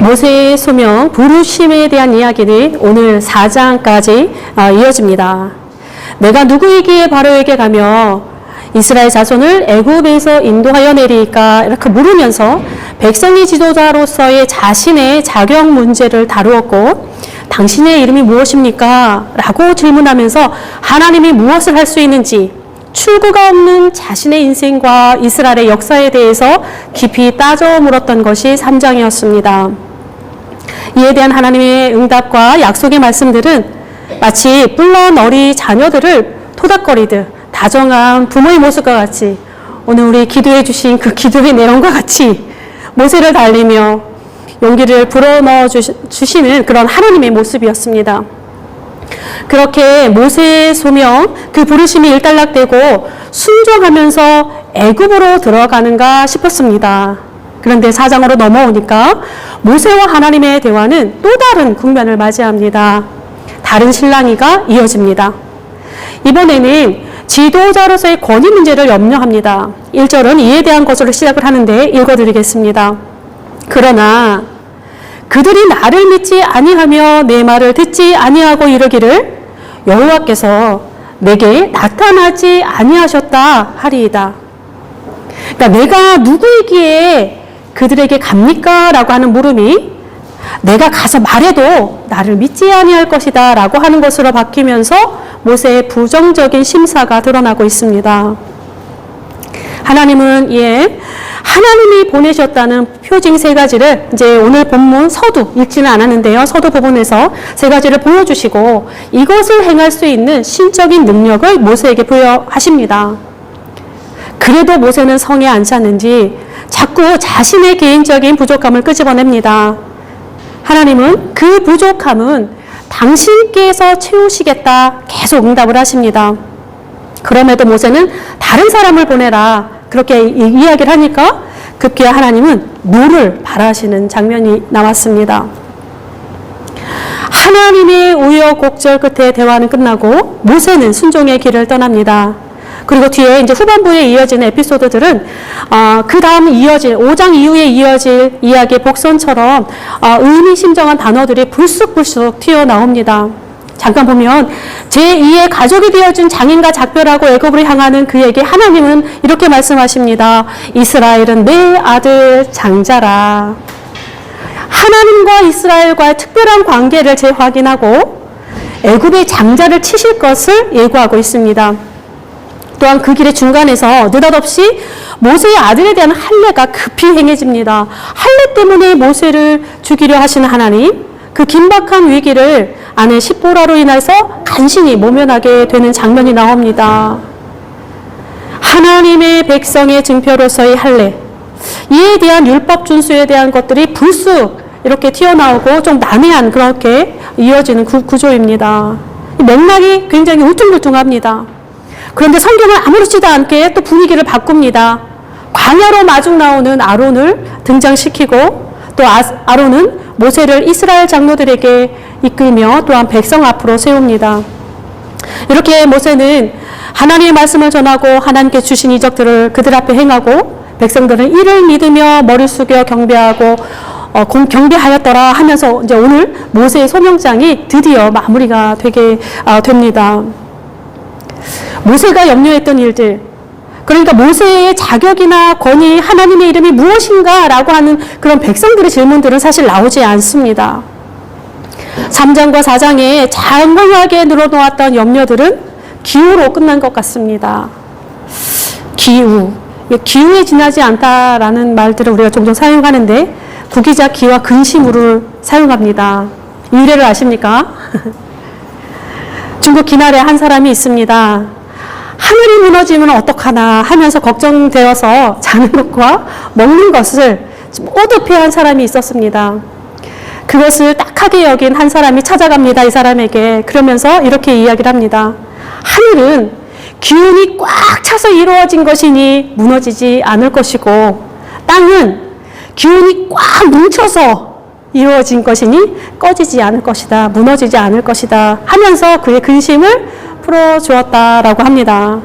모세의 소명, 부르심에 대한 이야기는 오늘 4장까지 어, 이어집니다. 내가 누구이기에 바로에게 가며 이스라엘 자손을 애굽에서 인도하여 내리까 이렇게 물으면서 백성의 지도자로서의 자신의 자격 문제를 다루었고 당신의 이름이 무엇입니까? 라고 질문하면서 하나님이 무엇을 할 수 있는지 출구가 없는 자신의 인생과 이스라엘의 역사에 대해서 깊이 따져 물었던 것이 3장이었습니다. 이에 대한 하나님의 응답과 약속의 말씀들은 마치 뿔런 어리 자녀들을 토닥거리듯 다정한 부모의 모습과 같이 오늘 우리 기도해 주신 그 기도의 내용과 같이 모세를 달리며 용기를 불어넣어 주시- 주시는 그런 하나님의 모습이었습니다. 그렇게 모세의 소명, 그 부르심이 일단락되고 순종하면서 애굽으로 들어가는가 싶었습니다. 그런데 사장으로 넘어오니까 모세와 하나님의 대화는 또 다른 국면을 맞이합니다. 다른 신랑이가 이어집니다. 이번에는 지도자로서의 권위 문제를 염려합니다. 1절은 이에 대한 것으로 시작을 하는데 읽어드리겠습니다. 그러나 그들이 나를 믿지 아니하며 내 말을 듣지 아니하고 이르기를 여호와께서 내게 나타나지 아니하셨다 하리이다. 그러니까 내가 누구이기에 그들에게 갑니까? 라고 하는 물음이 내가 가서 말해도 나를 믿지 아니할 것이다 라고 하는 것으로 바뀌면서 모세의 부정적인 심사가 드러나고 있습니다. 하나님은 예 하나님이 보내셨다는 표징 세 가지를 이제 오늘 본문 서두 읽지는 않았는데요 서두 부분에서 세 가지를 보여주시고 이것을 행할 수 있는 신적인 능력을 모세에게 부여하십니다. 그래도 모세는 성에 안 찼는지 자꾸 자신의 개인적인 부족함을 끄집어냅니다. 하나님은 그 부족함은 당신께서 채우시겠다 계속 응답을 하십니다. 그럼에도 모세는 다른 사람을 보내라 그렇게 이- 이야기를 하니까 급기야 하나님은 노를 바라시는 장면이 나왔습니다. 하나님의 우여곡절 끝에 대화는 끝나고 모세는 순종의 길을 떠납니다. 그리고 뒤에 이제 후반부에 이어지는 에피소드들은 어, 그 다음 이어질 5장 이후에 이어질 이야기의 복선처럼 어, 의미심장한 단어들이 불쑥불쑥 튀어나옵니다. 잠깐 보면 제2의 가족이 되어준 장인과 작별하고 애굽으로 향하는 그에게 하나님은 이렇게 말씀하십니다. 이스라엘은 내 아들 장자라. 하나님과 이스라엘과의 특별한 관계를 재확인하고 애굽의 장자를 치실 것을 예고하고 있습니다. 또한 그 길의 중간에서 느닷없이 모세의 아들에 대한 할례가 급히 행해집니다. 할례 때문에 모세를 죽이려 하시는 하나님, 그 긴박한 위기를 아내 십보라로 인해서 간신히 모면하게 되는 장면이 나옵니다. 하나님의 백성의 증표로서의 할례, 이에 대한 율법 준수에 대한 것들이 불쑥 이렇게 튀어나오고 좀 난해한 그렇게 이어지는 구, 구조입니다. 이 맥락이 굉장히 울퉁불퉁합니다. 그런데 성경은 아무렇지도 않게 또 분위기를 바꿉니다. 광야로 마중 나오는 아론을 등장시키고 또 아, 아론은 모세를 이스라엘 장로들에게 이끌며 또한 백성 앞으로 세웁니다. 이렇게 모세는 하나님의 말씀을 전하고 하나님께 주신 이적들을 그들 앞에 행하고 백성들은 이를 믿으며 머리 숙여 경배하고 어, 공- 경배하였더라 하면서 이제 오늘 모세의 소명장이 드디어 마무리가 되게 어, 됩니다. 모세가 염려했던 일들, 그러니까 모세의 자격이나 권위, 하나님의 이름이 무엇인가 라고 하는 그런 백성들의 질문들은 사실 나오지 않습니다. 3장과 4장에 장황하게 늘어놓았던 염려들은 기후로 끝난 것 같습니다. 기후. 이 기후에 지나지 않다라는 말들을 우리가 종종 사용하는데 구기자 기와 근심으로 사용합니다. 이 유래를 아십니까? 중국 기날에 한 사람이 있습니다. 하늘이 무너지면 어떡하나 하면서 걱정되어서 자는 것과 먹는 것을 모두 피한 사람이 있었습니다. 그것을 딱하게 여긴 한 사람이 찾아갑니다. 이 사람에게. 그러면서 이렇게 이야기를 합니다. 하늘은 기운이 꽉 차서 이루어진 것이니 무너지지 않을 것이고 땅은 기운이 꽉 뭉쳐서 이루어진 것이니 꺼지지 않을 것이다. 무너지지 않을 것이다. 하면서 그의 근심을 풀어주었다라고 합니다.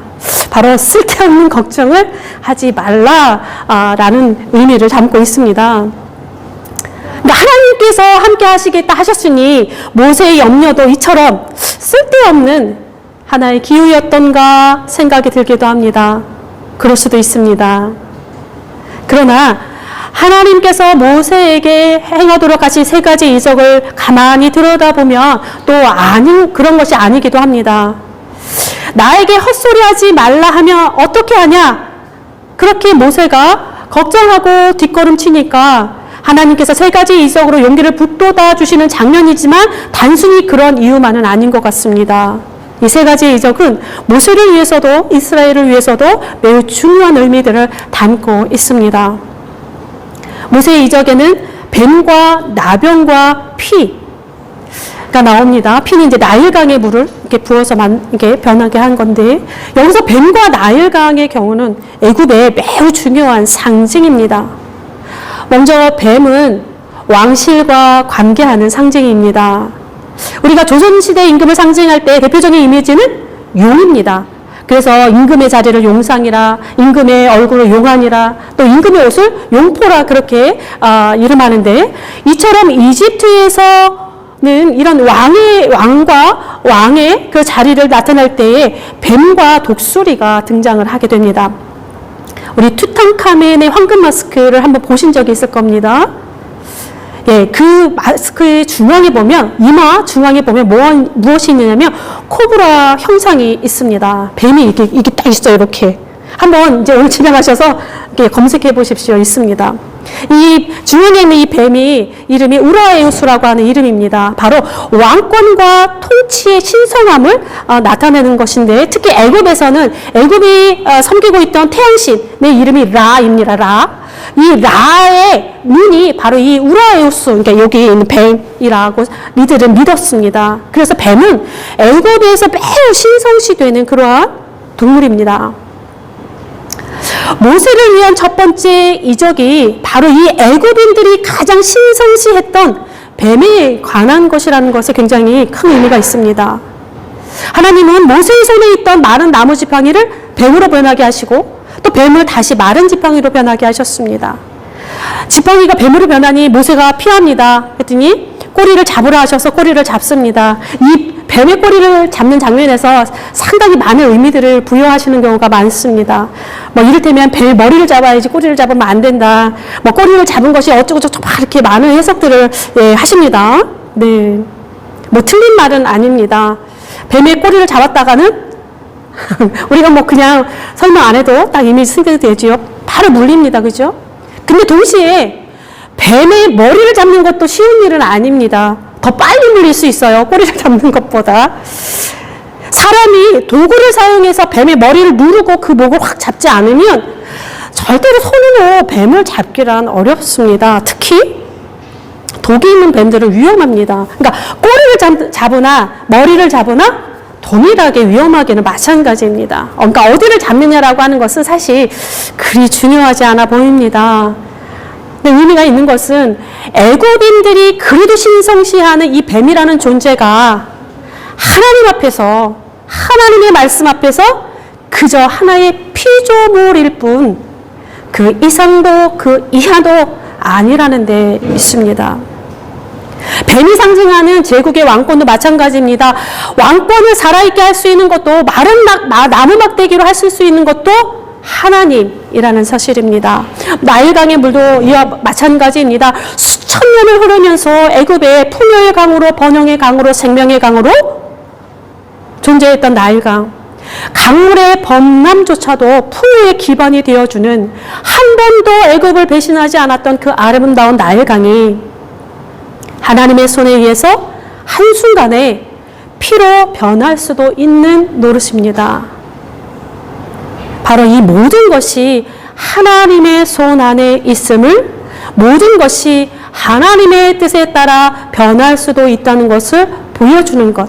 바로 쓸데없는 걱정을 하지 말라라는 의미를 담고 있습니다. 그러니까 하나님께서 함께 하시겠다 하셨으니 모세의 염려도 이처럼 쓸데없는 하나의 기우였던가 생각이 들기도 합니다. 그럴 수도 있습니다. 그러나 하나님께서 모세에게 행하도록 하신 세 가지 이적을 가만히 들여다보면 또 아닌 그런 것이 아니기도 합니다. 나에게 헛소리하지 말라 하면 어떻게 하냐? 그렇게 모세가 걱정하고 뒷걸음치니까 하나님께서 세 가지 이적으로 용기를 북돋아 주시는 장면이지만 단순히 그런 이유만은 아닌 것 같습니다. 이 세 가지 이적은 모세를 위해서도 이스라엘을 위해서도 매우 중요한 의미들을 담고 있습니다. 모세의 이적에는 뱀과 나병과 피 가 나옵니다. 피는 이제 나일강의 물을 이렇게 부어서 만, 이게 변하게 한 건데 여기서 뱀과 나일강의 경우는 애굽의 매우 중요한 상징입니다. 먼저 뱀은 왕실과 관계하는 상징입니다. 우리가 조선시대 임금을 상징할 때 대표적인 이미지는 용입니다. 그래서 임금의 자리를 용상이라, 임금의 얼굴을 용안이라, 또 임금의 옷을 용포라 그렇게 아, 이름하는데 이처럼 이집트에서 는 이런 왕의 왕과 왕의 그 자리를 나타낼 때에 뱀과 독수리가 등장을 하게 됩니다. 우리 투탕카멘의 황금 마스크를 한번 보신 적이 있을 겁니다. 예, 그 마스크의 중앙에 보면 이마 중앙에 보면 뭐, 무엇이 있느냐면 코브라 형상이 있습니다. 뱀이 이게 이게 딱 있어요, 이렇게. 한번 이제 오늘 집에 가셔서 이렇게 검색해 보십시오. 있습니다. 이 있는 이 뱀이 이름이 우라에우스라고 하는 이름입니다. 바로 왕권과 통치의 신성함을 어, 나타내는 것인데 특히 애굽에서는 애굽이 어, 섬기고 있던 태양신의 이름이 라입니다. 라. 이 라의 눈이 바로 이 우라에우스, 그러니까 여기 있는 뱀이라고 이들은 믿었습니다. 그래서 뱀은 애굽에서 매우 신성시되는 그러한 동물입니다. 모세를 위한 첫 번째 이적이 바로 이 애굽인들이 가장 신성시했던 뱀에 관한 것이라는 것에 굉장히 큰 의미가 있습니다. 하나님은 모세의 손에 있던 마른 나무 지팡이를 뱀으로 변하게 하시고 또 뱀을 다시 마른 지팡이로 변하게 하셨습니다. 지팡이가 뱀으로 변하니 모세가 피합니다. 했더니 꼬리를 잡으라 하셔서 꼬리를 잡습니다. 이 뱀의 꼬리를 잡는 장면에서 상당히 많은 의미들을 부여하시는 경우가 많습니다. 뭐 이를테면 뱀 머리를 잡아야지 꼬리를 잡으면 안 된다. 뭐 꼬리를 잡은 것이 어쩌고저쩌고 막 이렇게 많은 해석들을 예, 하십니다. 네. 뭐 틀린 말은 아닙니다. 뱀의 꼬리를 잡았다가는 우리가 뭐 그냥 설명 안 해도 딱 이미지 생겨되지요. 바로 물립니다. 그죠? 근데 동시에 뱀의 머리를 잡는 것도 쉬운 일은 아닙니다. 더 빨리 물릴 수 있어요. 꼬리를 잡는 것보다. 사람이 도구를 사용해서 뱀의 머리를 누르고 그 목을 확 잡지 않으면 절대로 손으로 뱀을 잡기란 어렵습니다. 특히 독이 있는 뱀들은 위험합니다. 그러니까 꼬리를 잡, 으나 머리를 잡으나 동일하게 위험하기는 마찬가지입니다. 그러니까 어디를 잡느냐라고 하는 것은 사실 그리 중요하지 않아 보입니다. 근데 의미가 있는 것은 애굽인들이 그래도 신성시하는 이 뱀이라는 존재가 하나님 앞에서 하나님의 말씀 앞에서 그저 하나의 피조물일 뿐 그 이상도 그 이하도 아니라는 데 있습니다. 뱀이 상징하는 제국의 왕권도 마찬가지입니다. 왕권을 살아있게 할 수 있는 것도 마른 막, 나무 막대기로 하실 수 있는 것도 하나님이라는 사실입니다. 나일강의 물도 이와 마찬가지입니다. 수천 년을 흐르면서 애굽의 풍요의 강으로 번영의 강으로 생명의 강으로 존재했던 나일강. 강물의 범람조차도 풍요의 기반이 되어주는 한 번도 애굽을 배신하지 않았던 그 아름다운 나일강이 하나님의 손에 의해서 한순간에 피로 변할 수도 있는 노릇입니다. 바로 이 모든 것이 하나님의 손 안에 있음을 모든 것이 하나님의 뜻에 따라 변할 수도 있다는 것을 보여주는 것.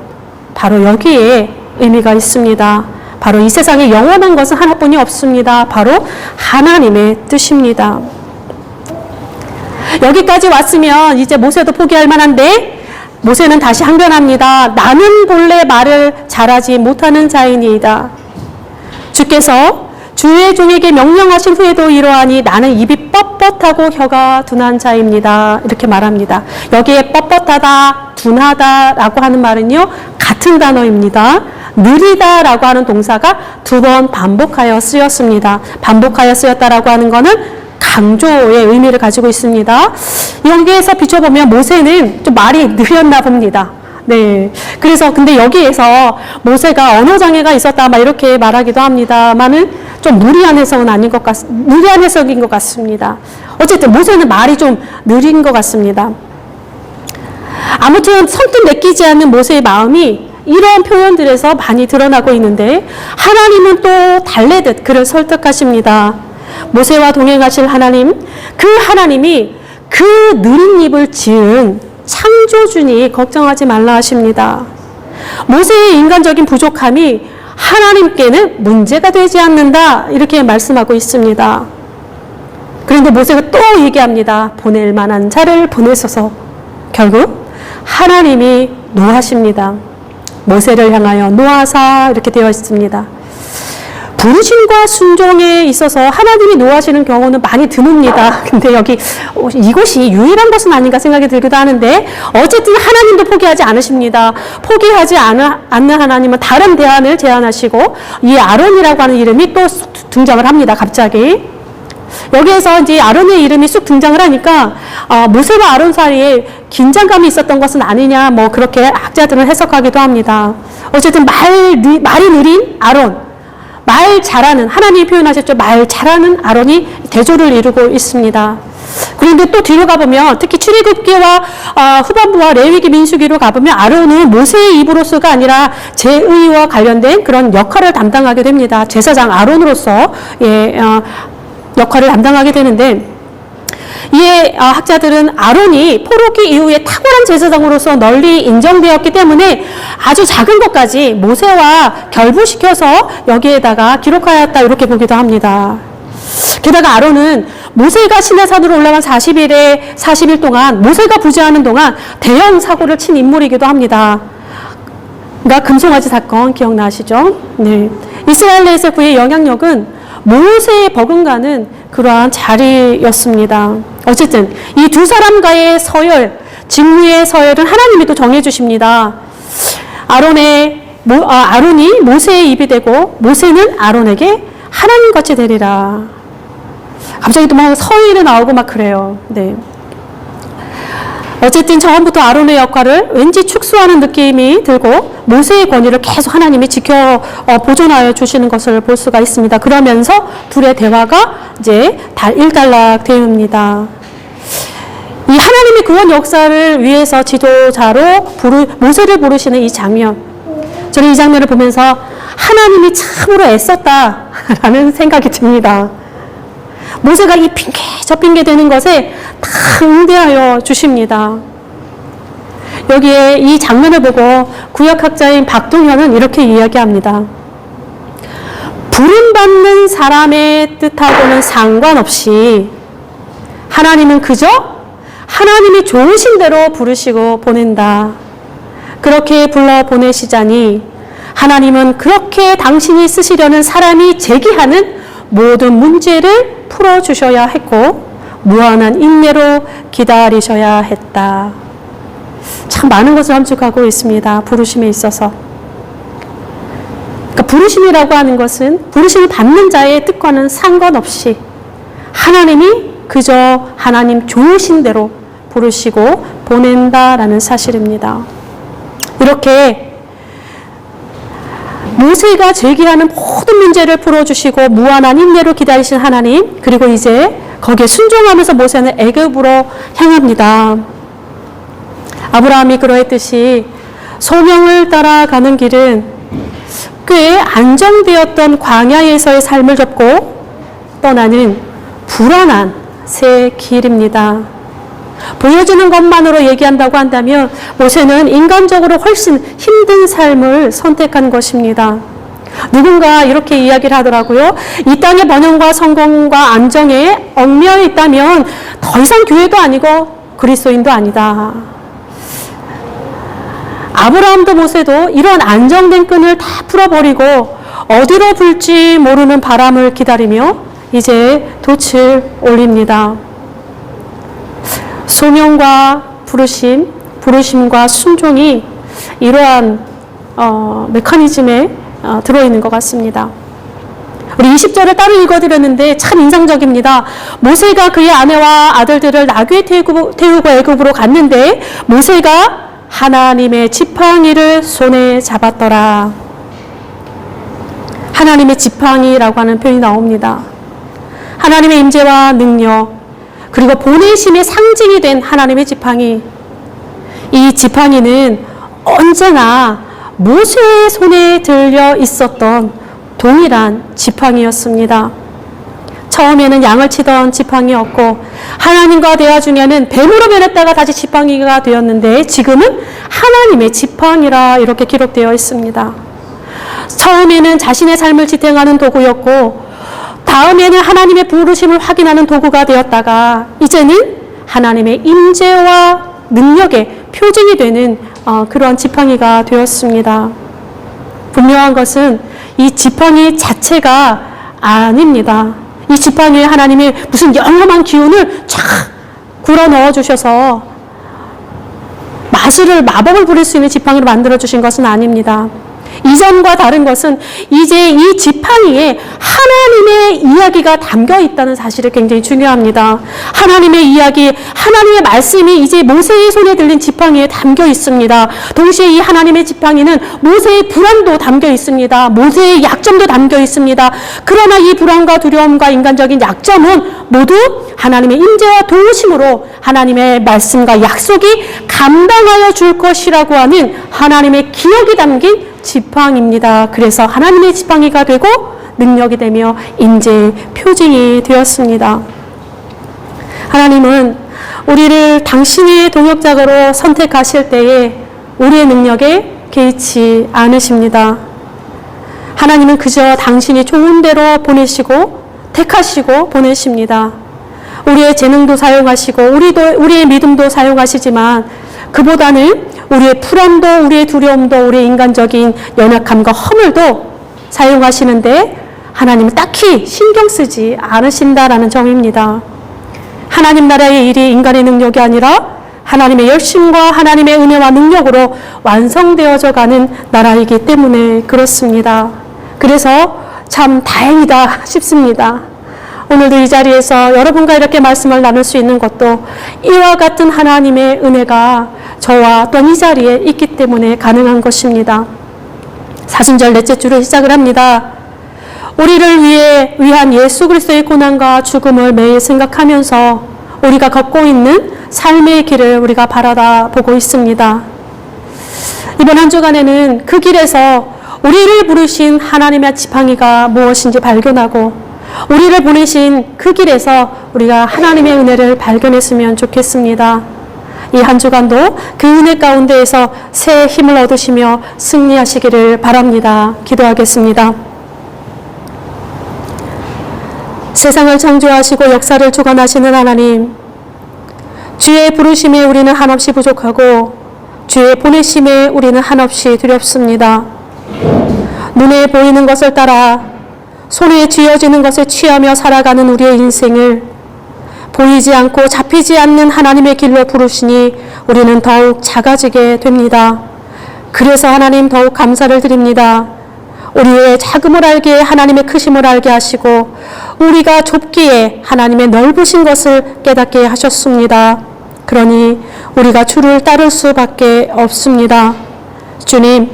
바로 여기에 의미가 있습니다. 바로 이 세상에 영원한 것은 하나뿐이 없습니다. 바로 하나님의 뜻입니다. 여기까지 왔으면 이제 모세도 포기할 만한데 모세는 다시 항변합니다. 나는 본래 말을 잘하지 못하는 자이니이다. 주께서 주의 종에게 명령하신 후에도 이러하니 나는 입이 뻣뻣하고 혀가 둔한 자입니다. 이렇게 말합니다. 여기에 뻣뻣하다, 둔하다라고 하는 말은요, 같은 단어입니다. 느리다라고 하는 동사가 두 번 반복하여 쓰였습니다. 반복하여 쓰였다라고 하는 거는 강조의 의미를 가지고 있습니다. 여기에서 비춰보면 모세는 좀 말이 느렸나 봅니다. 네. 그래서 근데 여기에서 모세가 언어 장애가 있었다 막 이렇게 말하기도 합니다만은 좀 무리한 해석은 아닌 것 같, 무리한 해석인 것 같습니다. 어쨌든 모세는 말이 좀 느린 것 같습니다. 아무튼 선뜻 내키지 않는 모세의 마음이 이런 표현들에서 많이 드러나고 있는데 하나님은 또 달래듯 그를 설득하십니다. 모세와 동행하실 하나님, 그 하나님이 그 느린 입을 지은 창조주니 걱정하지 말라 하십니다. 모세의 인간적인 부족함이 하나님께는 문제가 되지 않는다 이렇게 말씀하고 있습니다. 그런데 모세가 또 얘기합니다. 보낼 만한 자를 보내소서. 결국 하나님이 노하십니다. 모세를 향하여 노하사 이렇게 되어 있습니다. 부르심과 순종에 있어서 하나님이 노하시는 경우는 많이 드뭅니다. 근데 여기 이것이 유일한 것은 아닌가 생각이 들기도 하는데 어쨌든 하나님도 포기하지 않으십니다. 포기하지 않는 하나님은 다른 대안을 제안하시고 이 아론이라고 하는 이름이 또 등장을 합니다. 갑자기. 여기에서 이제 아론의 이름이 쑥 등장을 하니까 어, 모세와 아론 사이에 긴장감이 있었던 것은 아니냐 뭐 그렇게 학자들은 해석하기도 합니다. 어쨌든 말 말이 느린 아론, 말 잘하는 하나님이 표현하셨죠 말 잘하는 아론이 대조를 이루고 있습니다. 그런데 또 뒤로 가보면 특히 출애굽기와 어, 후반부와 레위기 민수기로 가보면 아론은 모세의 입으로서가 아니라 제의와 관련된 그런 역할을 담당하게 됩니다. 제사장 아론으로서 예, 어, 역할을 담당하게 되는데 이에 어, 학자들은 아론이 포로기 이후에 탁월한 제사장으로서 널리 인정되었기 때문에 아주 작은 것까지 모세와 결부시켜서 여기에다가 기록하였다 이렇게 보기도 합니다. 게다가 아론은 모세가 시내산으로 올라간 40일에 40일 동안 모세가 부재하는 동안 대형 사고를 친 인물이기도 합니다. 그러니까 금송아지 사건 기억나시죠? 네. 이스라엘 그의 영향력은 모세의 버금가는 그러한 자리였습니다. 어쨌든 이 두 사람과의 서열, 직무의 서열은 하나님이 또 정해 주십니다. 아론의 모, 아, 아론이 모세의 입이 되고 모세는 아론에게 하나님 같이 되리라. 갑자기 또 막 서열이 나오고 막 그래요. 네. 어쨌든 처음부터 아론의 역할을 왠지 축소하는 느낌이 들고 모세의 권위를 계속 하나님이 지켜 어, 보존하여 주시는 것을 볼 수가 있습니다. 그러면서 둘의 대화가 이제 일단락 되옵니다. 이 하나님의 구원 역사를 위해서 지도자로 부르, 모세를 부르시는 이 장면. 저는 이 장면을 보면서 하나님이 참으로 애썼다라는 생각이 듭니다. 모세가 이 핑계 저 핑계 되는 것에 다 응대하여 주십니다. 여기에 이 장면을 보고 구역학자인 박동현은 이렇게 이야기합니다. 부름받는 사람의 뜻하고는 상관없이 하나님은 그저 하나님이 좋으신 대로 부르시고 보낸다. 그렇게 불러 보내시자니 하나님은 그렇게 당신이 쓰시려는 사람이 제기하는 모든 문제를 풀어주셔야 했고 무한한 인내로 기다리셔야 했다. 참 많은 것을 함축하고 있습니다. 부르심에 있어서. 그러니까 부르심이라고 하는 것은 부르심을 받는 자의 뜻과는 상관없이 하나님이 그저 하나님 좋으신 대로 부르시고 보낸다라는 사실입니다. 이렇게 모세가 제기하는 모든 문제를 풀어주시고 무한한 인내로 기다리신 하나님 그리고 이제 거기에 순종하면서 모세는 애굽으로 향합니다. 아브라함이 그러했듯이 소명을 따라가는 길은 꽤 안정되었던 광야에서의 삶을 접고 떠나는 불안한 새 길입니다. 보여지는 것만으로 얘기한다고 한다면 모세는 인간적으로 훨씬 힘든 삶을 선택한 것입니다. 누군가 이렇게 이야기를 하더라고요. 이 땅의 번영과 성공과 안정에 얽매여 있다면 더 이상 교회도 아니고 그리스도인도 아니다. 아브라함도 모세도 이런 안정된 끈을 다 풀어버리고 어디로 불지 모르는 바람을 기다리며 이제 돛을 올립니다. 소명과 부르심, 부르심과 순종이 이러한 어, 메커니즘에 어, 들어있는 것 같습니다. 우리 20절을 따로 읽어드렸는데 참 인상적입니다. 모세가 그의 아내와 아들들을 나귀에 태우고, 태우고 애굽으로 갔는데 모세가 하나님의 지팡이를 손에 잡았더라. 하나님의 지팡이라고 하는 표현이 나옵니다. 하나님의 임재와 능력 그리고 보내심의 상징이 된 하나님의 지팡이. 이 지팡이는 언제나 모세의 손에 들려 있었던 동일한 지팡이였습니다. 처음에는 양을 치던 지팡이였고 하나님과 대화 중에는 뱀으로 변했다가 다시 지팡이가 되었는데 지금은 하나님의 지팡이라 이렇게 기록되어 있습니다. 처음에는 자신의 삶을 지탱하는 도구였고 다음에는 하나님의 부르심을 확인하는 도구가 되었다가 이제는 하나님의 임재와 능력의 표징이 되는 어, 그러한 지팡이가 되었습니다. 분명한 것은 이 지팡이 자체가 아닙니다. 이 지팡이에 하나님이 무슨 영험한 기운을 쫙 굴어 넣어 주셔서 마술을 마법을 부릴 수 있는 지팡이를 만들어 주신 것은 아닙니다. 이전과 다른 것은 이제 이 지팡이에 하나님의 이야기가 담겨 있다는 사실이 굉장히 중요합니다. 하나님의 이야기, 하나님의 말씀이 이제 모세의 손에 들린 지팡이에 담겨 있습니다. 동시에 이 하나님의 지팡이는 모세의 불안도 담겨 있습니다. 모세의 약점도 담겨 있습니다. 그러나 이 불안과 두려움과 인간적인 약점은 모두 하나님의 임재와 도우심으로 하나님의 말씀과 약속이 감당하여 줄 것이라고 하는 하나님의 기억이 담긴 지팡입니다. 그래서 하나님의 지팡이가 되고 능력이 되며 인재 표징이 되었습니다. 하나님은 우리를 당신의 동역자로 선택하실 때에 우리의 능력에 개의치 않으십니다. 하나님은 그저 당신이 좋은 대로 보내시고 택하시고 보내십니다. 우리의 재능도 사용하시고 우리도 우리의 믿음도 사용하시지만 그보다는 우리의 불안도 우리의 두려움도 우리의 인간적인 연약함과 허물도 사용하시는데 하나님은 딱히 신경 쓰지 않으신다라는 점입니다. 하나님 나라의 일이 인간의 능력이 아니라 하나님의 열심과 하나님의 은혜와 능력으로 완성되어져 가는 나라이기 때문에 그렇습니다. 그래서 참 다행이다 싶습니다. 오늘도 이 자리에서 여러분과 이렇게 말씀을 나눌 수 있는 것도 이와 같은 하나님의 은혜가 저와 또한 이 자리에 있기 때문에 가능한 것입니다. 사순절 넷째 주를 시작을 합니다. 우리를 위해 위한 예수 그리스도의 고난과 죽음을 매일 생각하면서 우리가 걷고 있는 삶의 길을 우리가 바라다 보고 있습니다. 이번 한 주간에는 그 길에서 우리를 부르신 하나님의 지팡이가 무엇인지 발견하고 우리를 보내신 그 길에서 우리가 하나님의 은혜를 발견했으면 좋겠습니다. 이 한 주간도 그 은혜 가운데에서 새 힘을 얻으시며 승리하시기를 바랍니다. 기도하겠습니다. 세상을 창조하시고 역사를 주관하시는 하나님, 주의 부르심에 우리는 한없이 부족하고 주의 보내심에 우리는 한없이 두렵습니다. 눈에 보이는 것을 따라 손에 쥐어지는 것에 취하며 살아가는 우리의 인생을 보이지 않고 잡히지 않는 하나님의 길로 부르시니 우리는 더욱 작아지게 됩니다. 그래서 하나님 더욱 감사를 드립니다. 우리의 작음을 알게 하나님의 크심을 알게 하시고 우리가 좁기에 하나님의 넓으신 것을 깨닫게 하셨습니다. 그러니 우리가 주를 따를 수밖에 없습니다. 주님,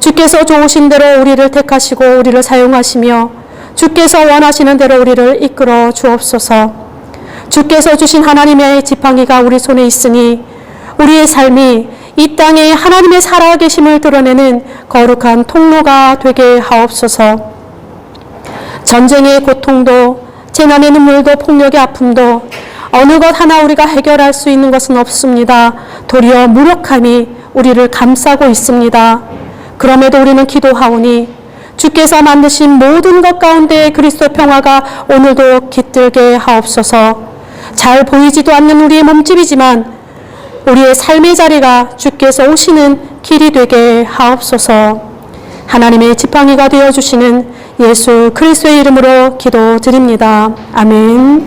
주께서 좋으신 대로 우리를 택하시고 우리를 사용하시며 주께서 원하시는 대로 우리를 이끌어 주옵소서. 주께서 주신 하나님의 지팡이가 우리 손에 있으니 우리의 삶이 이 땅에 하나님의 살아계심을 드러내는 거룩한 통로가 되게 하옵소서. 전쟁의 고통도 재난의 눈물도 폭력의 아픔도 어느 것 하나 우리가 해결할 수 있는 것은 없습니다. 도리어 무력함이 우리를 감싸고 있습니다. 그럼에도 우리는 기도하오니 주께서 만드신 모든 것 가운데 그리스도 평화가 오늘도 깃들게 하옵소서. 잘 보이지도 않는 우리의 몸집이지만 우리의 삶의 자리가 주께서 오시는 길이 되게 하옵소서. 하나님의 지팡이가 되어 주시는 예수 그리스도의 이름으로 기도드립니다. 아멘.